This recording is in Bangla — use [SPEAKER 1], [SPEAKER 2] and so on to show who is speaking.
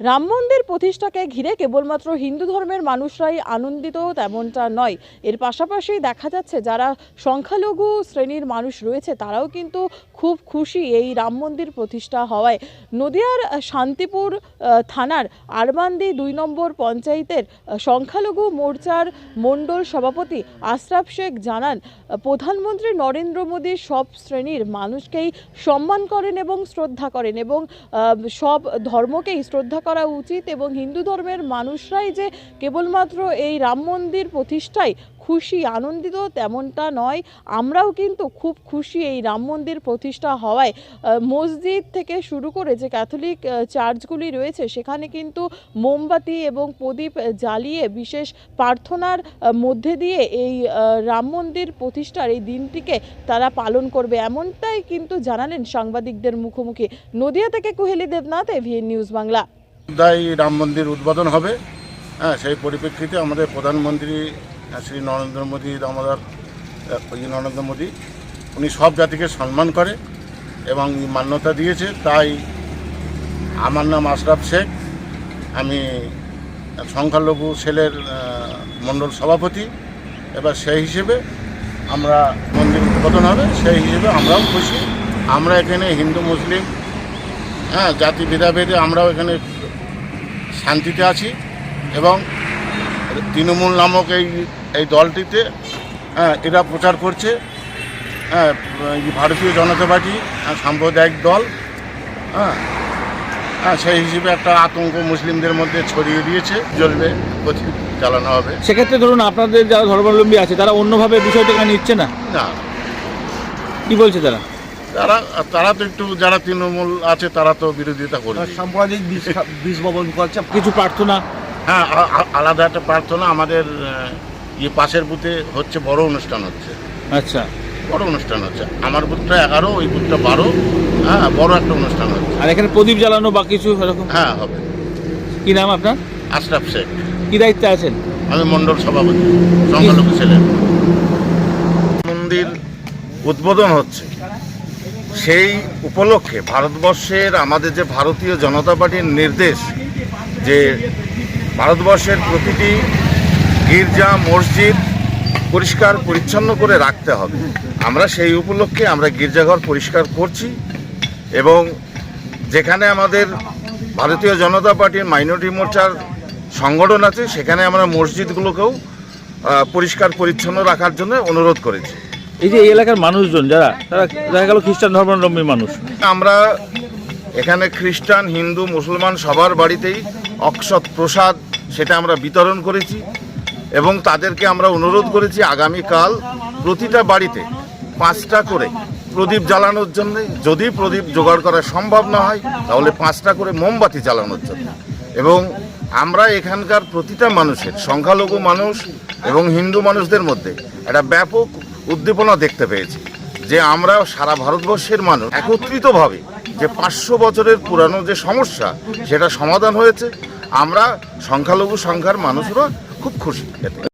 [SPEAKER 1] রাম মন্দির প্রতিষ্ঠাকে ঘিরে কেবলমাত্র হিন্দু ধর্মের মানুষরাই আনন্দিত তেমনটা নয়। এর পাশাপাশি দেখা যাচ্ছে, যারা সংখ্যালঘু শ্রেণির মানুষ রয়েছে, তারাও কিন্তু খুব খুশি এই রাম মন্দির প্রতিষ্ঠা হওয়ায়। নদিয়ার শান্তিপুর থানার আরবান্দি দুই নম্বর পঞ্চায়েতের সংখ্যালঘু মোর্চার মণ্ডল সভাপতি আশরাফ শেখ জানান, প্রধানমন্ত্রী নরেন্দ্র মোদী সব শ্রেণির মানুষকেই সম্মান করেন এবং শ্রদ্ধা করেন এবং সব ধর্মকেই শ্রদ্ধা করা উচিত এবং হিন্দু ধর্মের মানুষরাই যে কেবলমাত্র এই রাম মন্দির প্রতিষ্ঠায় খুশি, আনন্দিত তেমনটা নয়। আমরাও কিন্তু খুব খুশি এই রাম মন্দির প্রতিষ্ঠা হওয়ায়। মসজিদ থেকে শুরু করে যে ক্যাথলিক চার্চগুলি রয়েছে, সেখানে কিন্তু মোমবাতি এবং প্রদীপ জ্বালিয়ে বিশেষ প্রার্থনার মধ্যে দিয়ে এই রাম মন্দির প্রতিষ্ঠার এই দিনটিকে তারা পালন করবে। এমনটাই কিন্তু জানালেন সাংবাদিকদের মুখোমুখি। নদিয়া থেকে কুহেলি দেবনাথ, এভিএন নিউজ বাংলা।
[SPEAKER 2] দায় রাম মন্দির উদ্বোধন হবে। হ্যাঁ সেই পরিপ্রেক্ষিতে আমাদের প্রধানমন্ত্রী, শ্রী নরেন্দ্র মোদী আমাদের নরেন্দ্র মোদী, উনি সব জাতিকে সম্মান করে এবং মান্যতা দিয়েছে। তাই আমার নাম আশরাফ শেখ। আমি সংখ্যালঘু সেলের মণ্ডল সভাপতি। এবার সেই হিসেবে আমরা মন্দির উদ্বোধন হবে। সেই হিসেবে আমরাও খুশি। আমরা এখানে হিন্দু, মুসলিম হ্যাঁ জাতি ভেদাভেদে আমরাও এখানে শান্তিতে আছি এবং তৃণমূল নামক এই এই দলটিতে হ্যাঁ এরা প্রচার করছে হ্যাঁ ভারতীয় জনতা পার্টি হ্যাঁ, সাম্প্রদায়িক দল হ্যাঁ হ্যাঁ সেই হিসেবে একটা আতঙ্ক মুসলিমদের মধ্যে ছড়িয়ে দিয়েছে প্রতি চালানো হবে।
[SPEAKER 3] সেক্ষেত্রে ধরুন আপনাদের যারা ধর্মাবলম্বী আছে তারা অন্যভাবে বিষয়টাকে নিচ্ছে না?
[SPEAKER 2] না।
[SPEAKER 3] কি বলছে তারা?
[SPEAKER 2] তারা তারা তো একটু যারা তৃণমূল আছে তারা তো বিরোধিতা করবে।
[SPEAKER 4] সাম্প্রদায়িক বিষ বিষ বপন করছে।
[SPEAKER 3] কিছু প্রার্থনা?
[SPEAKER 2] হ্যাঁ আলাদা একটা প্রার্থনা আমাদের ইয়ে পাশের বুথে হচ্ছে বড় অনুষ্ঠান হচ্ছে।
[SPEAKER 3] আচ্ছা।
[SPEAKER 2] বড় অনুষ্ঠান হচ্ছে। আমার বুথটা এগারো ওই বুথটা বারো হ্যাঁ বড় একটা অনুষ্ঠান হচ্ছে।
[SPEAKER 3] আর এখানে প্রদীপ জ্বালানো বা কিছু এরকম?
[SPEAKER 2] হ্যাঁ হবে।
[SPEAKER 3] কি নাম আপনার?
[SPEAKER 2] আশরাফ শেখ।
[SPEAKER 3] কি দায়িত্বে আছেন?
[SPEAKER 2] আমি মণ্ডল সভাপতি সংখ্যালঘু ছেলে। মন্দির উদ্বোধন হচ্ছে। সেই উপলক্ষে ভারতবর্ষের আমাদের যে ভারতীয় জনতা পার্টির নির্দেশ, যে ভারতবর্ষের প্রতিটি গির্জা, মসজিদ পরিষ্কার, পরিচ্ছন্ন করে রাখতে হবে। আমরা সেই উপলক্ষে আমরা গির্জাঘর পরিষ্কার করছি এবং যেখানে আমাদের ভারতীয় জনতা পার্টির মাইনরিটি মোর্চার সংগঠন আছে, সেখানে আমরা মসজিদগুলোকেও পরিষ্কার, পরিচ্ছন্ন রাখার জন্য অনুরোধ করেছি।
[SPEAKER 3] এই যে এলাকার মানুষজন যারা, তারা দেখা গেল খ্রিস্টান ধর্মাবলম্বী মানুষ।
[SPEAKER 2] আমরা এখানে খ্রিস্টান, হিন্দু, মুসলমান সবার বাড়িতেই অক্ষত প্রসাদ সেটা আমরা বিতরণ করেছি এবং তাদেরকে আমরা অনুরোধ করেছি আগামীকাল প্রতিটা বাড়িতে পাঁচটা করে প্রদীপ জ্বালানোর জন্য। যদি প্রদীপ জোগাড় করা সম্ভব না হয়, তাহলে পাঁচটা করে মোমবাতি জ্বালানোর জন্য। এবং আমরা এখানকার প্রতিটা মানুষের, সংখ্যালঘু মানুষ এবং হিন্দু মানুষদের মধ্যে একটা ব্যাপক উদ্দীপনা দেখতে পেয়েছি যে আমরা সারা ভারতবর্ষের মানুষ একত্রিতভাবে যে পাঁচশো বছরের পুরানো যে সমস্যা, সেটা সমাধান হয়েছে। আমরা সংখ্যালঘু সংখ্যার মানুষরা খুব খুশি